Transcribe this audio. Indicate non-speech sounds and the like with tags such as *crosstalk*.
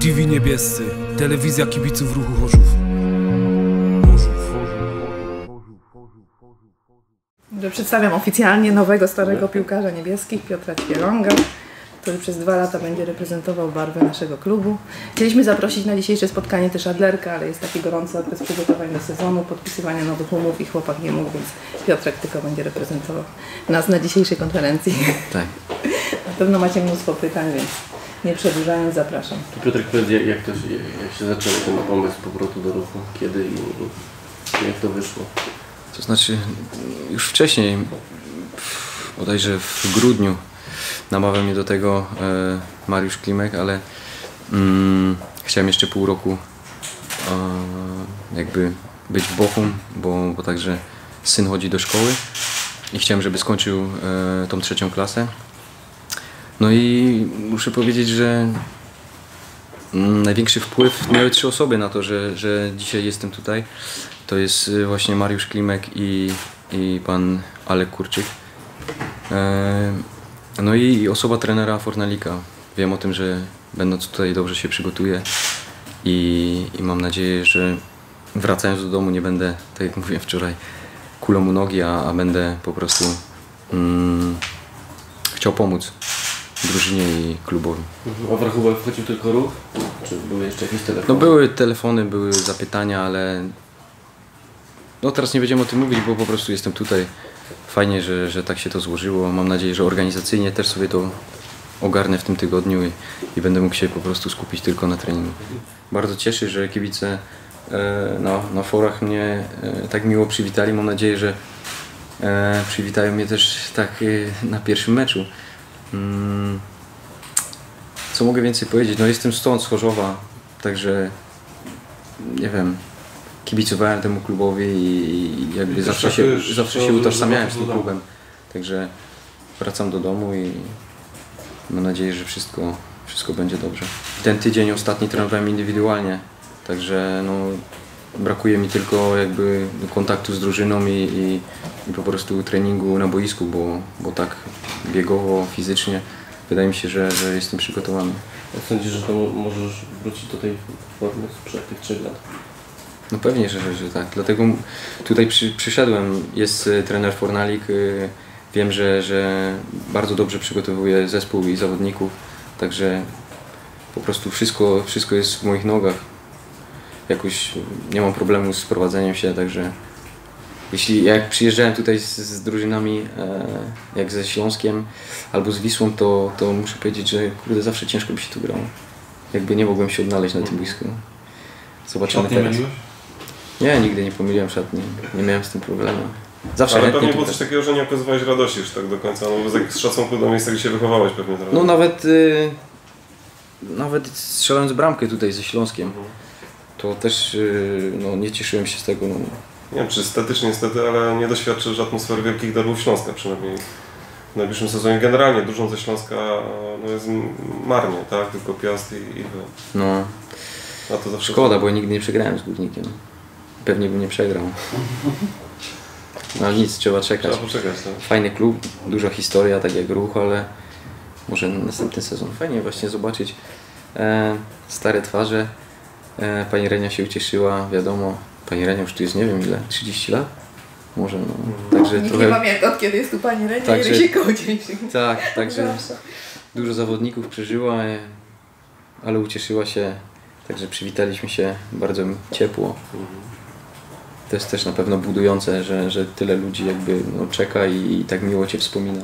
TV Niebiescy, telewizja kibiców ruchu Chorzów. Przedstawiam oficjalnie nowego starego piłkarza niebieskich, Piotra Ćwierąga, który przez dwa lata będzie reprezentował barwy naszego klubu. Chcieliśmy zaprosić na dzisiejsze spotkanie też Adlerka, ale jest taki gorący okres przygotowań do sezonu, podpisywania nowych umów i chłopak nie mógł, więc Piotrek tylko będzie reprezentował nas na dzisiejszej konferencji. Tak. *laughs* Na pewno macie mnóstwo pytań, więc nie przedłużając zapraszam. To Piotrek, powiedz, jak, jak, to, się- jak się zaczął ten pomysł powrotu do ruchu? Kiedy i, i jak to wyszło? To znaczy, już wcześniej, bodajże w grudniu, namawiał mnie do tego e, Mariusz Klimek, ale mm, chciałem jeszcze pół roku e, jakby być w Bochum, bo, bo także syn chodzi do szkoły i chciałem, żeby skończył e, tą trzecią klasę. No i muszę powiedzieć, że Mm, Największy wpływ miały trzy osoby na to, że, że dzisiaj jestem tutaj. To jest y, właśnie Mariusz Klimek i, i pan Alek Kurczyk. E, No i osoba trenera Fornalika. Wiem o tym, że będąc tutaj dobrze się przygotuję i, i mam nadzieję, że wracając do domu nie będę, tak jak mówiłem wczoraj, kulą u nogi, a, a będę po prostu mm, chciał pomóc drużynie i klubowi. A w rachubę wchodził tylko ruch? Czy były jeszcze jakieś telefony? No były telefony, były zapytania, ale no teraz nie będziemy o tym mówić, bo po prostu jestem tutaj. Fajnie, że, że tak się to złożyło. Mam nadzieję, że organizacyjnie też sobie to ogarnę w tym tygodniu i, i będę mógł się po prostu skupić tylko na treningu. Bardzo cieszę, że kibice e, na, na forach mnie e, tak miło przywitali. Mam nadzieję, że e, przywitają mnie też tak e, na pierwszym meczu. Mm, co mogę więcej powiedzieć? No jestem stąd, z Chorzowa, także nie wiem, kibicowałem temu klubowi i jakby I zawsze też się, traktujesz zawsze się utożsamiałem z tym klubem. Także wracam do domu i mam nadzieję, że wszystko, wszystko będzie dobrze. Ten tydzień ostatni trenowałem indywidualnie, także no, brakuje mi tylko jakby kontaktu z drużyną i, i, i po prostu treningu na boisku, bo, bo tak biegowo, fizycznie wydaje mi się, że, że jestem przygotowany. Jak sądzisz, że to mo- możesz wrócić do tej formy sprzed tych trzech lat? No pewnie, że, że, że tak. Dlatego tutaj przy, przyszedłem. Jest y, trener Fornalik. Y, wiem, że, że bardzo dobrze przygotowuje zespół i zawodników. Także po prostu wszystko, wszystko jest w moich nogach. Jakoś nie mam problemu z prowadzeniem się, także jeśli jak przyjeżdżałem tutaj z, z drużynami e, jak ze Śląskiem albo z Wisłą, to, to muszę powiedzieć, że kurde, zawsze ciężko by się tu grało. Jakby nie mogłem się odnaleźć na tym boisku. Zobaczymy Szatnie teraz. myliłeś? Nie, nigdy nie pomyliłem szatni. Nie miałem z tym problemu. Zawsze Ale pewnie było coś takiego, że nie okazywałeś radości już tak do końca, no bo z szacunku do miejsca, gdzie się wychowałeś pewnie trochę. No nawet, y, nawet strzelając bramkę tutaj ze Śląskiem, to też y, no, nie cieszyłem się z tego. No. Nie wiem, czy statycznie niestety, ale nie doświadczysz atmosfery wielkich derbów Śląska przynajmniej w najbliższym sezonie. Generalnie dużą ze Śląska no, jest marnie, tak? Tylko Piast i, i Wy. no A to zawsze... szkoda, bo ja nigdy nie przegrałem z Górnikiem. Pewnie bym nie przegrał. No ale nic, trzeba czekać. Trzeba poczekać, tak? Fajny klub, duża historia, tak jak ruch, ale może następny sezon. Fajnie właśnie zobaczyć e, stare twarze. E, pani Renia się ucieszyła, wiadomo. Pani Renia już tu jest nie wiem ile, 30 lat? Może no. Także Nikt trochę. nie pamięta od kiedy jest tu Pani Renia Także- i Rysiek. Tak, także dużo zawodników przeżyła, ale ucieszyła się. Także przywitaliśmy się bardzo ciepło. To jest też na pewno budujące, że, że tyle ludzi jakby no, czeka i, i tak miło Cię wspomina.